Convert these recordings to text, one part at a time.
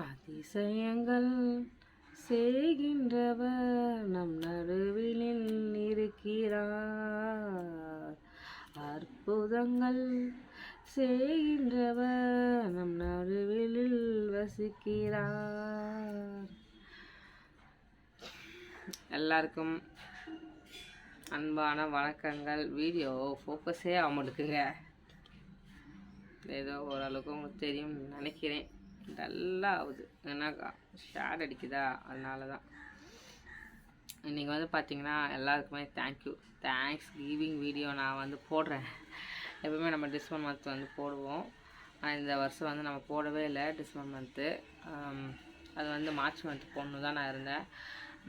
அதிசயங்கள் செய்கின்றவர் நம் நடுவில் இருக்கிறார். அற்புதங்கள் செய்கின்றவர் நம் நடுவில் வசிக்கிறார். எல்லாருக்கும் அன்பான வணக்கங்கள். வீடியோ ஃபோக்கஸே ஆக மாட்டேங்குங்க ஏதோ ஓரளவுக்கு உங்களுக்கு தெரியும்னு நினைக்கிறேன். டல்லாக ஆகுது ஏன்னா ஷேட் அடிக்குதா? அதனால தான் இன்றைக்கி வந்து பார்த்தீங்கன்னா எல்லாருக்குமே தேங்க்யூ தேங்க்ஸ் கிவிங் வீடியோ நான் வந்து போடுறேன். எப்பவுமே நம்ம டிசம்பர் மந்த் வந்து போடுவோம். இந்த வருஷம் வந்து நம்ம போடவே இல்லை டிசம்பர் மந்த்து அது வந்து மார்ச் மந்த் போடணும் தான் நான் இருந்தேன்.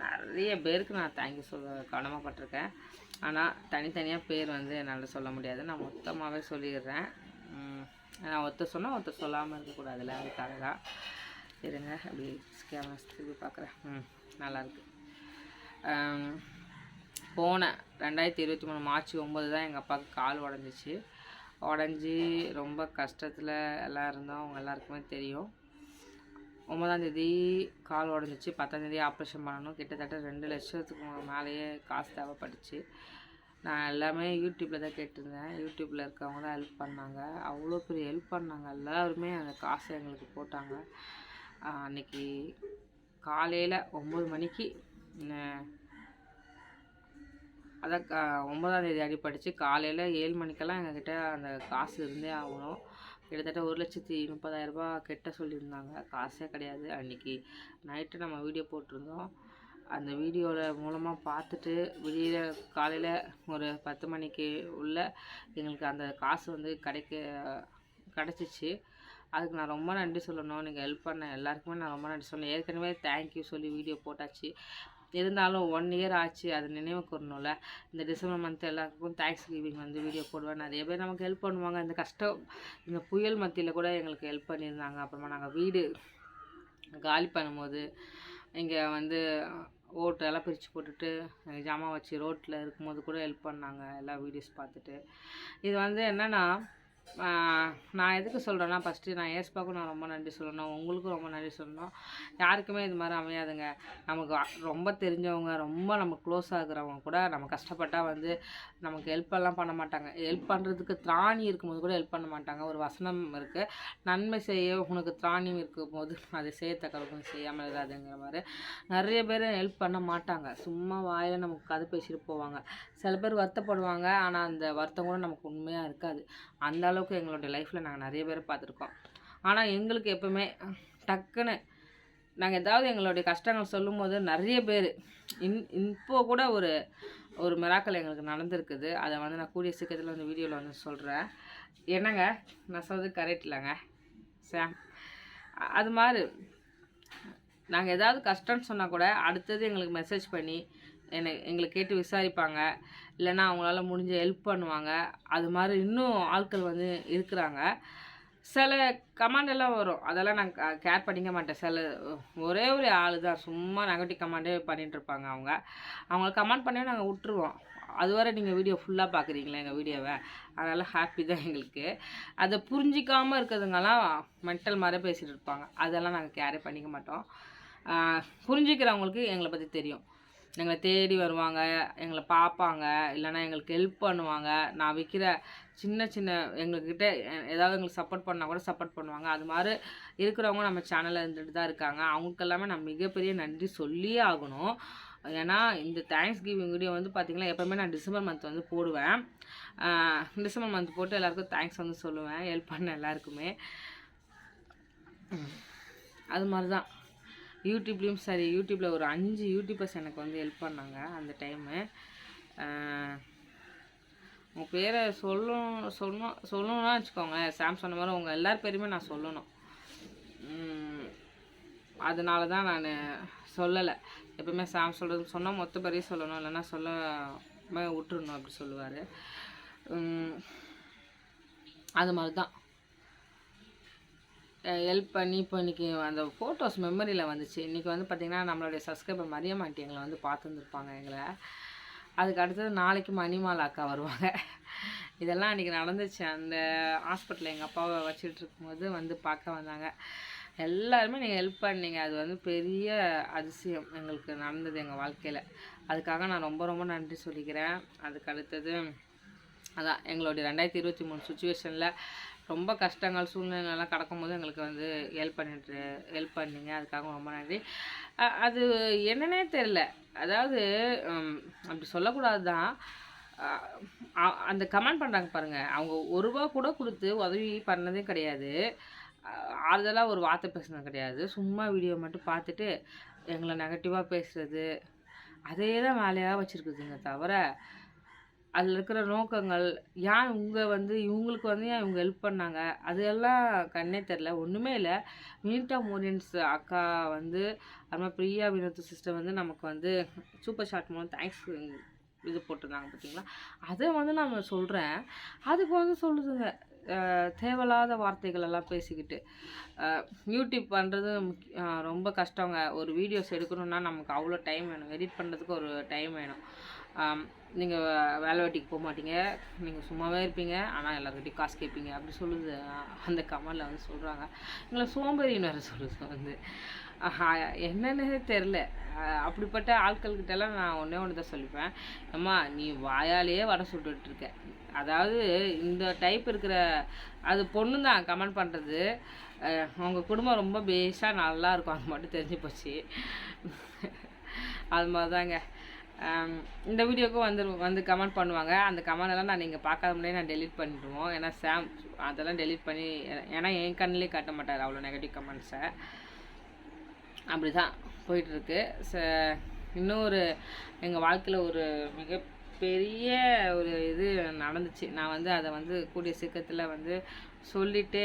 நிறைய பேருக்கு நான் தேங்க்யூ சொல்ல கடமைப்பட்டிருக்கேன் ஆனால் தனித்தனியாக பேர் வந்து என்னால் சொல்ல முடியாது. நான் மொத்தமாகவே சொல்லிடுறேன். நான் ஒருத்தர் சொன்னால் ஒருத்தர் சொல்லாமல் இருக்கக்கூடாதுல்ல அதுக்காக தான். இருங்க அப்படி கேமரா திருப்பி பார்க்குறேன். ம் நல்லாயிருக்கு போன ரெண்டாயிரத்தி இருபத்தி மூணு மார்ச் ஒம்பது தான் எங்கள் அப்பாவுக்கு கால் உடஞ்சிச்சு. உடஞ்சி ரொம்ப கஷ்டத்தில் எல்லாம் இருந்தோம். அவங்க எல்லாருக்குமே தெரியும். ஒம்பதாந்தேதி கால் உடஞ்சிச்சு. பத்தாந்தேதி ஆப்ரேஷன் பண்ணணும். கிட்டத்தட்ட ரெண்டு லட்சத்துக்கு மேலேயே காசு தேவைப்பட்டுச்சு. நான் எல்லாமே யூடியூப்பில் தான் கேட்டிருந்தேன். யூடியூப்பில் இருக்கவங்க தான் ஹெல்ப் பண்ணாங்க. அவ்வளோ பெரிய ஹெல்ப் பண்ணாங்க. எல்லாருமே அந்த காசை எங்களுக்கு போட்டாங்க. அன்றைக்கி காலையில் ஒம்பது மணிக்கு அதான் கா ஒன்பதாம் தேதி அடிப்படிச்சு காலையில் ஏழு மணிக்கெல்லாம் எங்ககிட்ட அந்த காசு இருந்தே ஆகணும். கிட்டத்தட்ட ஒரு லட்சத்தி முப்பதாயிரரூபா கெட்ட சொல்லியிருந்தாங்க. காசே கிடையாது. அன்றைக்கி நைட்டு நம்ம வீடியோ போட்டிருந்தோம். அந்த வீடியோவில் மூலமாக பார்த்துட்டு விடியிற காலையில் ஒரு பத்து மணிக்கு உள்ள எங்களுக்கு அந்த காசு வந்து கிடைக்க கிடச்சிச்சு. அதுக்கு நான் ரொம்ப நன்றி சொல்லணும். நீங்கள் ஹெல்ப் பண்ண எல்லாருக்குமே நான் ரொம்ப நன்றி சொல்லணும். ஏற்கனவே தேங்க்யூ சொல்லி வீடியோ போட்டாச்சு. இருந்தாலும் ஒன் இயர் ஆச்சு. அது நினைவு கூறணும்ல இந்த டிசம்பர் மந்த் எல்லாருக்கும் தேங்க்ஸ் கிவிங் வந்து வீடியோ போடுவேன். நிறைய பேர் நமக்கு ஹெல்ப் பண்ணுவாங்க. இந்த கஷ்டம் இந்த புயல் மத்தியில் கூட எங்களுக்கு ஹெல்ப் பண்ணியிருந்தாங்க. அப்புறமா நாங்கள் வீடு காலி பண்ணும்போது இங்கே வந்து ஓட்டு எல்லாம் பிரித்து போட்டுட்டு ஜாமா ஜாமான் வச்சு ரோட்டில் இருக்கும்போது கூட ஹெல்ப் பண்ணாங்க எல்லா வீடியோஸ் பார்த்துட்டு. இது வந்து என்னென்னா நான் எதுக்கு சொல்கிறேன்னா ஃபஸ்ட்டு நான் ஏஸ்பாவுக்கும் நான் ரொம்ப நன்றி சொல்லணும். உங்களுக்கும் ரொம்ப நன்றி சொல்லணும். யாருக்குமே இது மாதிரி அமையாதுங்க. நமக்கு ரொம்ப தெரிஞ்சவங்க ரொம்ப நம்ம க்ளோஸ் ஆகுறவங்க கூட நம்ம கஷ்டப்பட்டால் வந்து நமக்கு ஹெல்ப் எல்லாம் பண்ண மாட்டாங்க. ஹெல்ப் பண்ணுறதுக்கு திராணி இருக்கும்போது கூட ஹெல்ப் பண்ண மாட்டாங்க. ஒரு வசனம் இருக்குது நன்மை செய்ய உனக்கு திராணி இருக்கும்போது அதை செய்யத்தக்கவங்க செய்யாமல் இருக்காதுங்கிற மாதிரி நிறைய பேர் ஹெல்ப் பண்ண மாட்டாங்க. சும்மா வாயில் நமக்கு கதை பேசிட்டு போவாங்க. சில பேர் வருத்தப்படுவாங்க. ஆனால் அந்த வருத்தம் கூட நமக்கு உண்மையாக இருக்காது. அந்த அளவுக்கு எங்களுடைய லைஃப்பில் நாங்கள் நிறைய பேர் பார்த்துருக்கோம். ஆனால் எங்களுக்கு எப்பவுமே டக்குன்னு நாங்கள் ஏதாவது எங்களுடைய கஷ்டங்கள் சொல்லும்போது நிறைய பேர் இன் இப்போ கூட ஒரு ஒரு மிராக்கள் எங்களுக்கு நடந்திருக்குது. அதை வந்து நான் கூடிய சீக்கிரத்தில் வந்து வீடியோவில் வந்து சொல்கிறேன் என்னங்க? நான் சொல்றது கரெக்ட் இல்லைங்க. சாம் அது மாதிரி நாங்கள் ஏதாவது கஷ்டம்னு சொன்னால் கூட அடுத்தது எங்களுக்கு மெசேஜ் பண்ணி என்னை எங்களை கேட்டு விசாரிப்பாங்க. இல்லைன்னா அவங்களால முடிஞ்ச ஹெல்ப் பண்ணுவாங்க. அது மாதிரி இன்னும் ஆட்கள் வந்து இருக்கிறாங்க. சில கமாண்ட் எல்லாம் வரும். அதெல்லாம் நான் கேர் பண்ணிக்க மாட்டேன். சில ஒரே ஒரு ஆள் தான் சும்மா நெகட்டிவ் கமாண்டே பண்ணிகிட்டு இருப்பாங்க அவங்க. அவங்க கமெண்ட் பண்ணி நாங்கள் விட்டுருவோம். அதுவரை நீங்கள் வீடியோ ஃபுல்லாக பார்க்குறீங்களா எங்கள் வீடியோவை அதனால் ஹாப்பி தான் எங்களுக்கு. அதை புரிஞ்சிக்காமல் இருக்கிறதுங்கெல்லாம் மென்டல் மாதிரி பேசிகிட்டு இருப்பாங்க. அதெல்லாம் நாங்கள் கேரே பண்ணிக்க மாட்டோம். புரிஞ்சிக்கிறவங்களுக்கு எங்களை பற்றி தெரியும். எங்களை தேடி வருவாங்க. எங்களை பார்ப்பாங்க. இல்லைன்னா எங்களுக்கு ஹெல்ப் பண்ணுவாங்க. நான் விற்கிற சின்ன சின்ன எங்கள்கிட்ட ஏதாவது எங்களுக்கு சப்போர்ட் பண்ணால் கூட சப்போர்ட் பண்ணுவாங்க. அது மாதிரி இருக்கிறவங்க நம்ம சேனலில் இருந்துட்டு தான் இருக்காங்க. அவங்களுக்கெல்லாமே நான் மிகப்பெரிய நன்றி சொல்லியே ஆகணும். ஏன்னா இந்த தேங்க்ஸ் கிவிங் வீடியோ வந்து பார்த்திங்கன்னா எப்போவுமே நான் டிசம்பர் மந்த் வந்து போடுவேன். டிசம்பர் மந்த் போட்டு எல்லாருக்கும் தேங்க்ஸ் வந்து சொல்லுவேன். ஹெல்ப் பண்ண எல்லாருக்குமே. அது மாதிரி தான். யூடியூப்லேயும் சரி யூடியூப்பில் ஒரு அஞ்சு யூடியூபர்ஸ் எனக்கு வந்து ஹெல்ப் பண்ணாங்க அந்த டைமு உங்கள் பேரை சொல்லணும் சொல்லணும் சொல்லணும்னா வச்சுக்கோங்களேன் சாம் சொன்ன மாதிரி உங்கள் எல்லார் பேருமே நான் சொல்லணும். அதனால தான் நான் சொல்லலை. எப்பவுமே சாம் சொல்கிறது சொன்னால் மொத்த பேரையும் சொல்லணும். இல்லைன்னா சொல்ல விட்டுறணும் அப்படி சொல்லுவார். அது மாதிரி தான். ஹெல்ப் பண்ணி இப்போ இன்றைக்கி அந்த ஃபோட்டோஸ் மெமரியில் வந்துச்சு. இன்றைக்கி வந்து பார்த்திங்கன்னா நம்மளுடைய சப்ஸ்கிரைபர் மரியம் ஆண்டி எங்களை வந்து பார்த்துருந்துருப்பாங்க எங்களை. அதுக்கு அடுத்தது நாளைக்கு மணிமாலா அக்கா வருவாங்க. இதெல்லாம் அன்றைக்கி நடந்துச்சு. அந்த ஹாஸ்பிட்டலில் எங்கள் அப்பாவை வச்சுட்டு இருக்கும்போது வந்து பார்க்க வந்தாங்க. எல்லாருமே நீங்கள் ஹெல்ப் பண்ணீங்க. அது வந்து பெரிய அதிசயம் எங்களுக்கு நடந்தது எங்கள் வாழ்க்கையில். அதுக்காக நான் ரொம்ப ரொம்ப நன்றி சொல்லிக்கிறேன். அதுக்கு அடுத்தது அதான் எங்களுடைய ரெண்டாயிரத்தி இருபத்தி மூணு சுச்சுவேஷனில் ரொம்ப கஷ்டங்கள் சூழ்நிலைலாம் கடக்கும்போது எங்களுக்கு வந்து ஹெல்ப் பண்ணிட்டு ஹெல்ப் பண்ணீங்க. அதுக்காக ரொம்ப நன்றி. அது என்னன்னே தெரில அதாவது அப்படி சொல்லக்கூடாது தான் அந்த கமெண்ட் பண்ணுறாங்க பாருங்கள் அவங்க ஒரு ரூபா கூட கொடுத்து உதவி பண்ணதே கிடையாது. ஆறுதலாக ஒரு வார்த்தை பேசுனது கிடையாது. சும்மா வீடியோ மட்டும் பார்த்துட்டு எங்களை நெகட்டிவாக பேசுகிறது அதே தான் வேலையாக வச்சுருக்குதுங்க தவிர அதில் இருக்கிற நோக்கங்கள் ஏன் இவங்க வந்து இவங்களுக்கு வந்து ஏன் இவங்க ஹெல்ப் பண்ணாங்க? அதெல்லாம் கண்ணே தெரில ஒன்றுமே இல்லை. மீட்டா மோரியன்ஸ் அக்கா வந்து அது பிரியா வினோத் சிஸ்டர் வந்து நமக்கு வந்து சூப்பர் ஷார்ட் மூலம் தேங்க்ஸ் இது போட்டிருந்தாங்க பார்த்தீங்களா? அதை வந்து நான் சொல்கிறேன் அதுக்கு வந்து சொல்லுதுங்க. தேவையில்லாத வார்த்தைகள் எல்லாம் பேசிக்கிட்டு. யூடியூப் பண்ணுறது ரொம்ப கஷ்டங்க. ஒரு வீடியோஸ் எடுக்கணும்னா நமக்கு அவ்வளோ டைம் வேணும். எடிட் பண்ணுறதுக்கு ஒரு டைம் வேணும். நீங்கள் வேலை வெட்டிக்கு போக மாட்டீங்க. நீங்கள் சும்மாவே இருப்பீங்க. ஆனால் எல்லாருக்கிட்டையும் காசு கேட்பீங்க அப்படி சொல்லுது அந்த கமலில் வந்து சொல்கிறாங்க எங்களை சோம்பேறின்னு வேறு சொல்லுது வந்து. ஆஹா, என்னன்னே தெரில. அப்படிப்பட்ட ஆட்கள்கிட்டலாம் நான் ஒன்றே ஒன்று தான் சொல்லிப்பேன். அம்மா நீ வாயாலேயே வர சுட்டுட்டு இருக்க. அதாவது இந்த டைப் இருக்கிற அது பொண்ணு தான் கமெண்ட் பண்ணுறது அவங்க குடும்பம் ரொம்ப பேஸாக நல்லா இருக்கும். அது மட்டும் தெரிஞ்சு போச்சு. அது மாதிரி தாங்க இந்த வீடியோக்கும் வந்து வந்து கமெண்ட் பண்ணுவாங்க. அந்த கமெண்ட் எல்லாம் நான் நீங்கள் பார்க்காத முன்னாடியே நான் டெலிட் பண்ணிடுவோம். ஏன்னா சாம் அதெல்லாம் டெலிட் பண்ணி ஏன்னா என் கண்ணிலே காட்ட மாட்டார் அவ்வளோ நெகட்டிவ் கமெண்ட்ஸை அப்படி தான் போயிட்டுருக்கு. ச இன்னொரு எங்கள் வாழ்க்கையில் ஒரு மிகப்பெரிய ஒரு இது நடந்துச்சு. நான் வந்து அதை வந்து கூடிய சீக்கிரத்தில் வந்து சொல்லிட்டு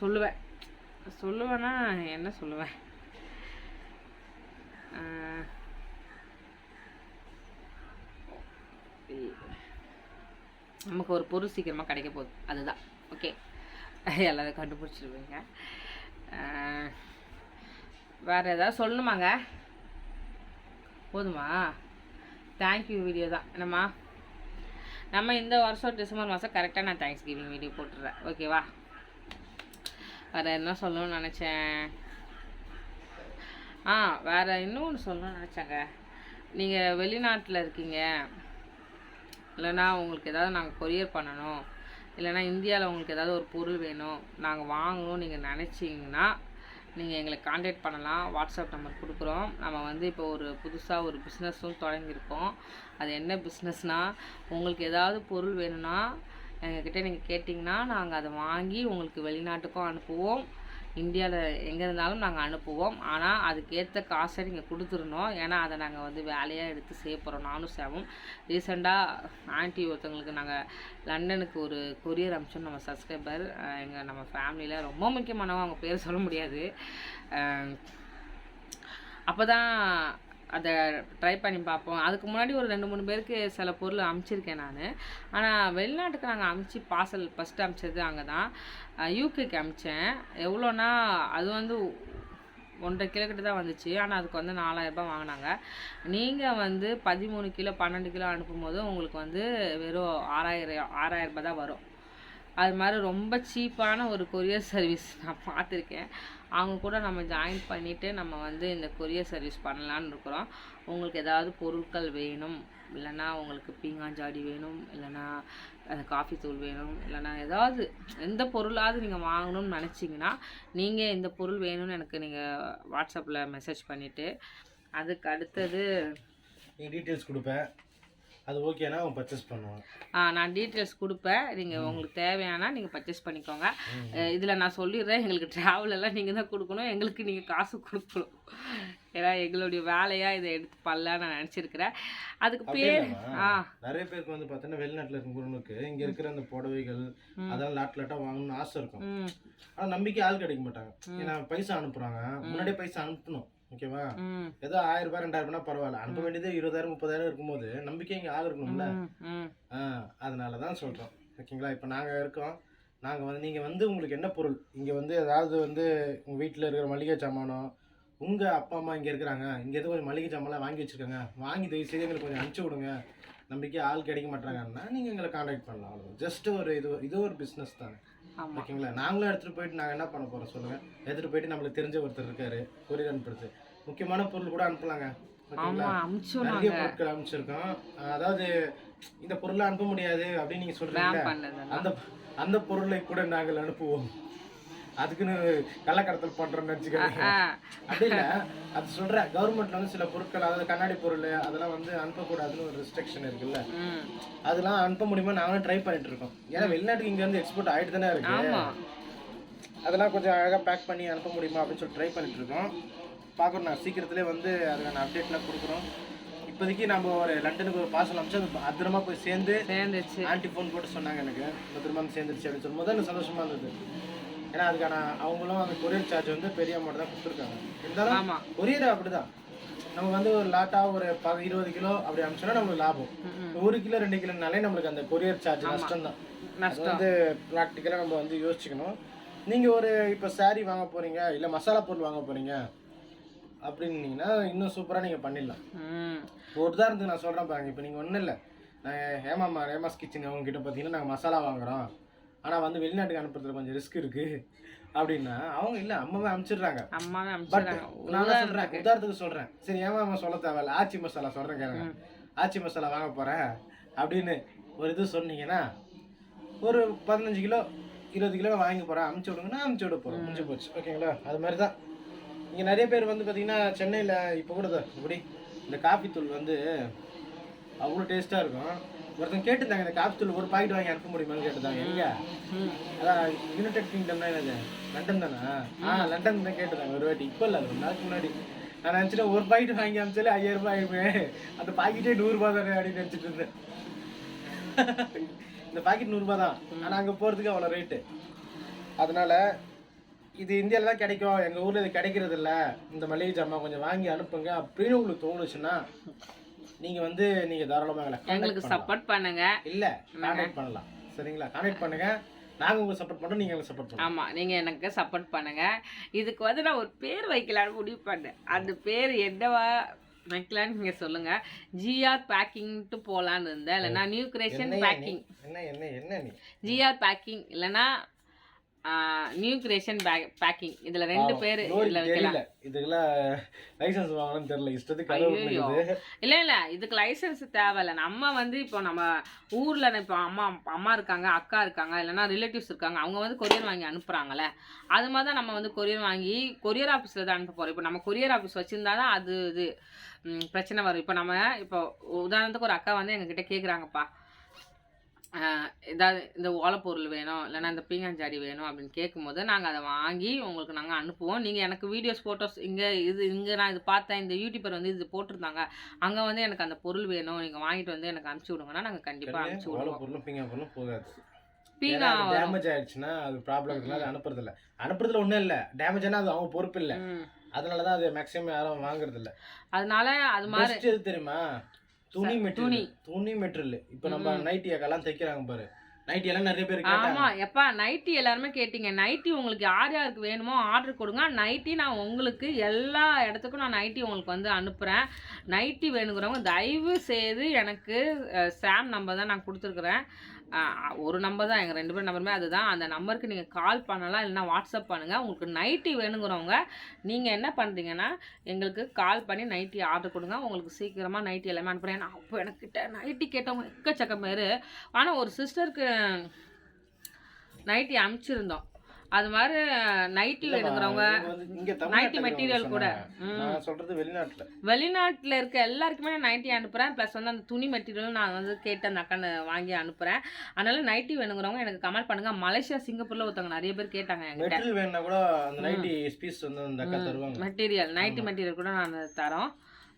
சொல்லுவேன். சொல்லுவேன்னா என்ன சொல்லுவேன்? நமக்கு ஒரு பொருள் சீக்கிரமாக கிடைக்க போகுது. அதுதான். ஓகே எல்லாத்தையும் கண்டுபிடிச்சிருவீங்க. வேறு வேற ஏதாவது சொல்லணுமாங்க? போதுமா? தேங்க்யூ வீடியோ தான். என்னம்மா? நம்ம இந்த வருஷம் டிசம்பர் மாதம் கரெக்டாக நான் தேங்க்ஸ் கிவிங் வீடியோ போட்டுடுறேன் ஓகேவா வேறு என்ன சொல்லணும்னு நினச்சேன்? ஆ வேறு இன்னும் ஒன்று சொல்லணும்னு நினச்சேங்க. நீங்கள் வெளிநாட்டில் இருக்கீங்க. இல்லைன்னா உங்களுக்கு ஏதாவது நாங்கள் கொரியர் பண்ணணும். இல்லைன்னா இந்தியாவில் உங்களுக்கு ஏதாவது ஒரு பொருள் வேணும். நாங்கள் வாங்கணும் நீங்கள் நினச்சிங்கன்னா நீங்கள் எங்களை காண்டாக்ட் பண்ணலாம். வாட்ஸ்அப் நம்பர் கொடுக்குறோம். நம்ம வந்து இப்போ ஒரு புதுசாக ஒரு பிஸ்னஸும் தொடங்கியிருக்கோம். அது என்ன பிஸ்னஸ்னால் உங்களுக்கு ஏதாவது பொருள் வேணும்னா எங்ககிட்ட நீங்கள் கேட்டிங்கன்னா நாங்கள் அதை வாங்கி உங்களுக்கு வெளிநாட்டுக்கும் அனுப்புவோம். இந்தியாவில் எங்கே இருந்தாலும் நாங்கள் அனுப்புவோம். ஆனால் அதுக்கேற்ற காசை நீங்கள் கொடுத்துடணும். ஏன்னா அதை நாங்கள் வந்து வேலையாக எடுத்து செய்ய போகிறோம் நானும் சேவும் ரீசெண்டாக ஆன்ட்டி ஒருத்தவங்களுக்கு நாங்கள் லண்டனுக்கு ஒரு கொரியர் அமிச்சோம் நம்ம சப்ஸ்கிரைபர். எங்கள் நம்ம ஃபேமிலியில் ரொம்ப முக்கியமானவங்க. அவங்க பேர் சொல்ல முடியாது. அப்போ தான் அதை ட்ரை பண்ணி பார்ப்போம். அதுக்கு முன்னாடி ஒரு ரெண்டு மூணு பேருக்கு சில பொருள் அமுச்சிருக்கேன் நான். ஆனால் வெளிநாட்டுக்கு நாங்கள் அமுச்சு பார்சல் ஃபஸ்ட்டு அமுச்சது அங்கே தான் யூகேக்கு அமிச்சேன். எவ்வளோன்னா அது வந்து ஒன்றரை கிலோ கிட்ட தான் வந்துச்சு. ஆனால் அதுக்கு வந்து நாலாயிரரூபா வாங்கினாங்க. நீங்கள் வந்து பதிமூணு கிலோ பன்னெண்டு கிலோ அனுப்பும்போது உங்களுக்கு வந்து வெறும் ஆறாயிரம் ஆறாயிரம் ரூபாய் தான் வரும். அது மாதிரி ரொம்ப சீப்பான ஒரு கொரியர் சர்வீஸ் நான் பார்த்துருக்கேன். அவங்க கூட நம்ம ஜாயின் பண்ணிவிட்டு நம்ம வந்து இந்த கொரியர் சர்வீஸ் பண்ணலான்னு இருக்கிறோம். உங்களுக்கு ஏதாவது பொருட்கள் வேணும் இல்லைன்னா உங்களுக்கு பீங்காஞ்சாடி வேணும் இல்லைன்னா அந்த காஃபி தூள் வேணும் இல்லைன்னா ஏதாவது எந்த பொருளாவது நீங்கள் வாங்கணும்னு நினச்சிங்கன்னா நீங்கள் இந்த பொருள் வேணும்னு எனக்கு நீங்கள் வாட்ஸ்அப்பில் மெசேஜ் பண்ணிவிட்டு அதுக்கு அடுத்தது டீட்டெயில்ஸ் கொடுப்பேன். அது ஓகேனா அவன் பர்ச்சேஸ் பண்ணுவான். ஆ, நான் டீட்டெயில்ஸ் கொடுப்பேன். நீங்கள் உங்களுக்கு தேவையானா நீங்கள் பர்ச்சேஸ் பண்ணிக்கோங்க. இதில் நான் சொல்லிடுறேன் எங்களுக்கு travel எல்லாம் நீங்கள் தான் கொடுக்கணும். எங்களுக்கு நீங்கள் காசு கொடுக்கணும். ஏன்னா எங்களுடைய வேலையாக இதை எடுத்து பண்ணலான்னு நான் நினச்சிருக்கிறேன். அதுக்கு பேர். ஆ. நிறைய பேருக்கு வந்து பார்த்தீங்கன்னா வெளிநாட்டில் இருக்கிறவங்களுக்கு இங்க இருக்கிற அந்த புடவைகள் அதெல்லாம் லாட் லாட்டா வாங்கணும்னு ஆசை இருக்கும். ம். ஆனா நம்பிக்கை ஆள் கிடைக்க மாட்டாங்க. ஏன்னா பைசா அனுப்புறாங்க. முன்னாடியே பைசா அனுப்பணும். ஓகேவா? ஏதோ ஆயிரம் ரூபாய் ரெண்டாயிரம் ரூபாய் பரவாயில்ல. அனுப்ப வேண்டியது இருபதாயிரம் முப்பதாயிரம் இருக்கும்போது நம்பிக்கை இங்க ஆள் இருக்கணும்ல. அதனால தான் சொல்கிறோம் ஓகேங்களா? இப்போ நாங்கள் இருக்கோம். நாங்கள் வந்து நீங்கள் வந்து உங்களுக்கு என்ன பொருள்? இங்கே வந்து ஏதாவது வந்து உங்கள் வீட்டில் இருக்கிற மளிகை சாமானோ உங்கள் அப்பா அம்மா இங்கே இருக்கிறாங்க. இங்கே எதுவும் கொஞ்சம் மளிகை சாமான்லாம் வாங்கி வச்சுருக்காங்க. வாங்கி தயவு செய்து எங்களுக்கு கொஞ்சம் அனுப்பிச்சி விடுங்க. நம்பிக்கை ஆள் கிடைக்க மாட்டாங்கன்னா நீங்கள் எங்களை காண்டாக்ட் பண்ணலாம். அவ்வளோ ஜஸ்ட் ஒரு இது இது ஒரு பிஸ்னஸ் தானே. ஓகேங்களா? நாங்களும் எடுத்துகிட்டு போயிட்டு நாங்கள் என்ன பண்ண போகிறோம் சொல்லுங்கள் எடுத்துகிட்டு போயிட்டு நம்மளுக்கு தெரிஞ்ச ஒருத்தர் இருக்காரு. கொரியர் அனுப்புறது. முக்கியமான பொருள் கூட அனுப்பலாங்க. நிறைய பொருட்கள் அனுப்பிச்சிருக்கோம். அதாவது இந்த பொருளை அனுப்ப முடியாது அப்படின்னு நீங்கள் சொல்கிறீங்க ஸ்பேம் பண்ணதெல்லாம் அந்த அந்த பொருளை கூட நாங்கள் அனுப்புவோம். அதுக்குன்னு கள்ளக்கடத்தல் பண்ணுறோம்னு வச்சுக்கோங்க அப்படி இல்லை அது சொல்கிறேன் கவர்மெண்ட்ல வந்து சில பொருட்கள் அதாவது கண்ணாடி பொருள் அதெல்லாம் வந்து அனுப்பக்கூடாதுன்னு ஒரு ரெஸ்ட்ரிக்ஷன் இருக்குல்ல. அதெல்லாம் அனுப்ப முடியுமா? நாங்களும் ட்ரை பண்ணிட்டு இருக்கோம். ஏன்னா வெளிநாட்டுக்கு இங்க இருந்து எக்ஸ்போர்ட் ஆயிட்டு தானே இருக்கு. அதெல்லாம் கொஞ்சம் அழகாக பேக் பண்ணி அனுப்ப முடியுமா? அப்படின்னு சொல்லி ட்ரை பண்ணிட்டு இருக்கோம். பார்க்கணும் நான். சீக்கிரத்திலே வந்து அதுக்கான அப்டேட்லாம் கொடுக்குறோம். இப்போதைக்கு நம்ம ஒரு லண்டனுக்கு ஒரு பார்சல் அனுப்பிச்சு அது பத்திரமா போய் சேர்ந்து சேர்ந்துச்சு. ஆன்ட்டி ஃபோன் போட்டு சொன்னாங்க எனக்கு. பத்திரமா வந்து சேர்ந்துருச்சு அப்படின்னு சொல்லும்போது எனக்கு சந்தோஷமா இருந்தது. ஏன்னா அதுக்கான அவங்களும் அந்த கொரியர் சார்ஜ் வந்து பெரிய அமௌண்ட் தான் கொடுத்துருக்காங்க. இருந்தாலும் கொரியர் அப்படிதான். நம்ம வந்து ஒரு லாட்டா ஒரு இருபது கிலோ அப்படி அனுப்பிச்சோன்னா நம்மளுக்கு லாபம். ஒரு கிலோ ரெண்டு கிலோனாலே நம்மளுக்கு அந்த கொரியர் சார்ஜ் நஷ்டம் தான். வந்து ப்ராக்டிக்கலாக நம்ம வந்து யோசிச்சுக்கணும். நீங்கள் ஒரு இப்போ saree வாங்க போகிறீங்க இல்லை மசாலா பொருள் வாங்க போகிறீங்க அப்படின்னீங்கன்னா இன்னும் சூப்பராக நீங்கள் பண்ணிடலாம். ஒரு உதாரணத்துக்கு நான் சொல்கிறேன் பாருங்க. இப்போ நீங்கள் ஒன்றும் இல்லை. நான் ஹேமாமா ஹேமாஸ் கிச்சன் அவங்க கிட்ட பார்த்தீங்கன்னா நாங்கள் மசாலா வாங்குறோம். ஆனால் வந்து வெளிநாட்டுக்கு அனுப்புறதுல கொஞ்சம் ரிஸ்க் இருக்குது அப்படின்னா அவங்க இல்லை அம்மாவே அனுப்பிச்சிடுறாங்க அம்மாவே அனுப்பிச்சிடுறாங்க நான் சொல்கிறேன் உதாரணத்துக்கு சொல்கிறேன் சரி ஏமா சொல்ல தேவையில்ல? ஆச்சி மசாலா சொல்கிறேன் கேளுங்க. ஆச்சி மசாலா வாங்க போகிறேன் அப்படின்னு ஒரு இது சொன்னீங்கன்னா ஒரு பதினஞ்சு கிலோ இருபது கிலோ வாங்கி போகிறேன் அமுச்சு விடுங்கன்னா அமுச்சு விட போகிறோம் முடிஞ்சு போச்சு. ஓகேங்களா? அது மாதிரி தான் இங்கே நிறைய பேர் வந்து பார்த்தீங்கன்னா சென்னையில் இப்போ கூட இப்படி இந்த காஃபி தூள் வந்து அவ்வளோ டேஸ்ட்டாக இருக்கும். ஒருத்தன் கேட்டுருந்தாங்க இந்த காஃபி ஒரு பாக்கெட் வாங்கி அனுப்ப முடியுமான்னு கேட்டிருந்தாங்க. எங்க? அதான் யுனைடெட் கிங்டம்னா என்னது லண்டன் தானே? ஆ லண்டன் தான் கேட்டிருந்தாங்க ஒரு வாட்டி. இப்போ இல்லை ஒரு நாளைக்கு முன்னாடி. நான் நினச்சிட்டேன் ஒரு பாக்கெட் வாங்கி அனுப்பிச்சாலே ஐயாயிரம் ரூபாய் ஆயிருமே அந்த பாக்கெட்டே நூறுரூபா தானே அப்படின்னு நினச்சிட்டு இருந்தேன். இந்த பாக்கெட் நூறுரூபா தான். ஆனால் அங்கே போகிறதுக்கு அவ்வளோ ரேட்டு அதனால இது இந்தியாவில் தான் கிடைக்கும். எங்கள் ஊரில் இது கிடைக்கிறது இல்லை. இந்த மளிகை ஜாமான் கொஞ்சம் வாங்கி அனுப்புங்க அப்படின்னு உங்களுக்கு தோணுச்சுன்னா நீங்கள் வந்து நீங்கள் தாராளமாக எங்களுக்கு சப்போர்ட் பண்ணுங்க. இல்லை கான்டாக்ட் பண்ணலாம். சரிங்களா? கான்டாக்ட் பண்ணுங்க. நாங்கள் உங்களுக்கு சப்போர்ட் பண்ணுறோம் நீங்கள் எங்களுக்கு சப்போர்ட் பண்ணுறோம் ஆமா நீங்க எனக்கு சப்போர்ட் பண்ணுங்க. இதுக்கு வந்து நான் ஒரு பேர் வைக்கலான்னு முடிவு பண்ணேன். அந்த பேர் என்னவா வைக்கலான்னு நீங்க சொல்லுங்க. ஜிஆர் பேக்கிங்ட்டு போலான்னு இருந்தேன். இல்லைன்னா நியூ கிரியேஷன் பேக்கிங் என்ன என்ன என்ன ஜிஆர் பேக்கிங் இல்லைன்னா நியூ கிரியேஷன் பேக்கிங் இதுல ரெண்டு பேர் இதுல வைக்கலாம். இதுக்கெல்லாம் லைசன்ஸ் வாங்கணும்னு தெரியல. இஷ்டத்துக்கு இல்ல இல்ல. இதுக்கு லைசென்ஸ் தேவையில்ல. நம்ம வந்து இப்போ நம்ம ஊர்ல இப்போ அம்மா அம்மா இருக்காங்க அக்கா இருக்காங்க இல்லைன்னா ரிலேட்டிவ்ஸ் இருக்காங்க அவங்க வந்து கொரியர் வாங்கி அனுப்புறாங்கல்ல. அது மாதிரி தான் நம்ம வந்து கொரியர் வாங்கி கொரியர் ஆஃபீஸில் தான் அனுப்ப போறோம். இப்போ நம்ம கொரியர் ஆஃபீஸ் வச்சிருந்தா தான் அது இது பிரச்சனை வரும். இப்போ நம்ம இப்போ உதாரணத்துக்கு ஒரு அக்கா வந்து எங்ககிட்ட கேட்குறாங்கப்பா ஏதாவது இந்த ஓலைப்பொருள் வேணும் இல்லைன்னா இந்த பீங்காஞ்சாடி வேணும் அப்படின்னு கேட்கும்போது நாங்கள் அதை வாங்கி உங்களுக்கு நாங்கள் அனுப்புவோம். நீங்கள் எனக்கு வீடியோஸ் ஃபோட்டோஸ் இங்கே இது இங்கே நான் இது பார்த்தேன். இந்த யூடியூபர் வந்து இது போட்டிருந்தாங்க. அங்கே வந்து எனக்கு அந்த பொருள் வேணும். நீங்கள் வாங்கிட்டு வந்து எனக்கு அனுப்பிச்சி விடுங்கன்னா நாங்கள் கண்டிப்பாக அனுப்பிச்சி விடுவோம். பிங்கா பொருளும் போகாது. பீங்கா டேமேஜ் ஆயிடுச்சுன்னா அது ப்ராப்ளம் இருக்குன்னா அனுப்புறது இல்ல அனுப்புறதுல ஒண்ணும் இல்ல. டேமேஜ் ஆனா அது அவங்க பொறுப்பு இல்ல. அதனால தான் அது மேக்ஸிமம் யாரும் வாங்குறது இல்ல அதனால அது மாதிரி தெரியுமா? துணி. மெட்டீரியல் துணி. மெட்டீரியல். இப்போ நம்ம நைட்டி எல்லாம் தைக்கிறாங்க பாரு. நைட்டி எல்லாம் நிறைய பேர் ஆமா எப்பா நைட்டி எல்லாருமே கேட்டீங்க. நைட்டி உங்களுக்கு யார் யாருக்கு வேணுமோ ஆர்டர் கொடுங்க. நைட்டி நான் உங்களுக்கு எல்லா இடத்துக்கும் நான் நைட்டி உங்களுக்கு வந்து அனுப்புகிறேன் நைட்டி வேணுங்கிறவங்க தயவு செய்து எனக்கு சாம் நம்பர் தான் நான் கொடுத்துருக்குறேன். ஒரு நம்பர் தான். எங்கள் ரெண்டு பேர் நம்பருமே அதுதான். அந்த நம்பருக்கு நீங்கள் கால் பண்ணலாம் இல்லைன்னா வாட்ஸ்அப் பண்ணுங்கள் உங்களுக்கு நைட்டி வேணுங்கிறவங்க நீங்கள் என்ன பண்ணுறீங்கன்னா எங்களுக்கு கால் பண்ணி நைட்டி ஆர்டர் கொடுங்க. உங்களுக்கு சீக்கிரமாக நைட்டி எல்லாமே அனுப்புகிறேன் நான் அப்போ எனக்கிட்ட நைட்டி கேட்டவங்க எக்கச்சக்கம் பேர். ஆனால் ஒரு சிஸ்டருக்கு நைட்டி அனுப்பிச்சிருந்தோம். அது மாதிரி நைட்டி வேணுங்கிறவங்க இவங்க வந்து இங்க நைட்டி மெட்டீரியல் கூட. நான் சொல்றது வெளிநாட்டுல. வெளிநாட்டில் இருக்க எல்லாருக்குமே நான் நைட்டி அனுப்புகிறேன் ப்ளஸ் வந்து அந்த துணி மெட்டீரியலும் நான் வந்து கேட்டு அந்த அக்கா வாங்கி அனுப்புகிறேன் அதனால நைட்டி வேணுங்கிறவங்க எனக்கு கமெண்ட் பண்ணுங்கள் மலேசியா சிங்கப்பூரில் ஒருத்தவங்க நிறைய பேர் கேட்டாங்க என்கிட்ட. வேணும்னா கூட அந்த நைட்டி பீஸ் வந்து அந்த அக்கா தருவாங்க. மெட்டீரியல் நைட்டி மெட்டீரியல் கூட நான் தரோம்.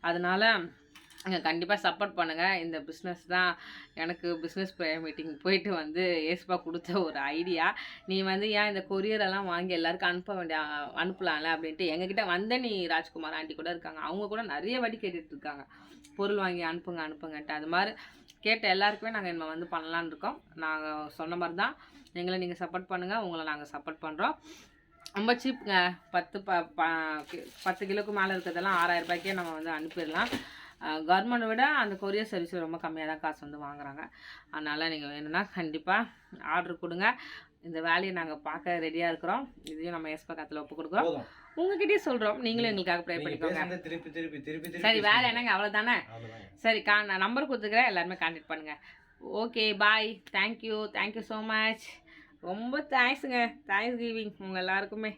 அதனால நீங்கள் கண்டிப்பாக சப்போர்ட் பண்ணுங்கள் இந்த பிஸ்னஸ் தான் எனக்கு பிஸ்னஸ் மீட்டிங் போயிட்டு வந்து ஏஸ்பா கொடுத்த ஒரு ஐடியா நீ வந்து ஏன் இந்த கொரியர் எல்லாம் வாங்கி எல்லாருக்கும் அனுப்ப வேண்டிய அனுப்பலாம்ல அப்படின்ட்டு எங்ககிட்ட வந்த நீ ராஜ்குமார் ஆண்டி கூட இருக்காங்க. அவங்க கூட நிறைய வாட்டி கேட்டுட்டு இருக்காங்க. பொருள் வாங்கி அனுப்புங்க அனுப்புங்கன்ட்டு. அது மாதிரி கேட்ட எல்லாருக்குமே நாங்கள் இனிமேல் வந்து பண்ணலான்னு இருக்கோம். நாங்கள் சொன்ன மாதிரி தான் எங்களை நீங்கள் சப்போர்ட் பண்ணுங்கள் உங்களை நாங்கள் சப்போர்ட் பண்ணுறோம் ரொம்ப சீப்புங்க பத்து ப பத்து கிலோக்கு மேலே இருக்கிறதெல்லாம் ஆறாயிரம் ரூபாய்க்கே நம்ம வந்து அனுப்பிடலாம். கவர்மெண்ட்டை விட அந்த கொரியர் சர்வீஸ் ரொம்ப கம்மியாக தான் காசு வந்து வாங்குறாங்க. அதனால் நீங்கள் வேணும்னா கண்டிப்பாக ஆர்டர் கொடுங்க. இந்த வேலையை நாங்கள் பார்க்க ரெடியாக இருக்கிறோம். இதையும் நம்ம எஸ் பக்கத்தில் ஒப்பு கொடுக்குறோம். உங்ககிட்டயே சொல்கிறோம் நீங்களும் எங்களுக்காக ப்ரே பண்ணிக்கோங்க. பேசுறதை திருப்பி திருப்பி திருப்பி திருப்பி சரி வேலை என்னங்க? அவ்வளோதானே. சரி கா நான் நம்பர் கொடுத்துக்கிறேன். எல்லாருமே கான்டாக்ட் பண்ணுங்கள் okay bye thank you thank you so much ரொம்ப தேங்க்ஸுங்க தேங்க்ஸ் கிவிங் உங்கள் எல்லாருக்குமே.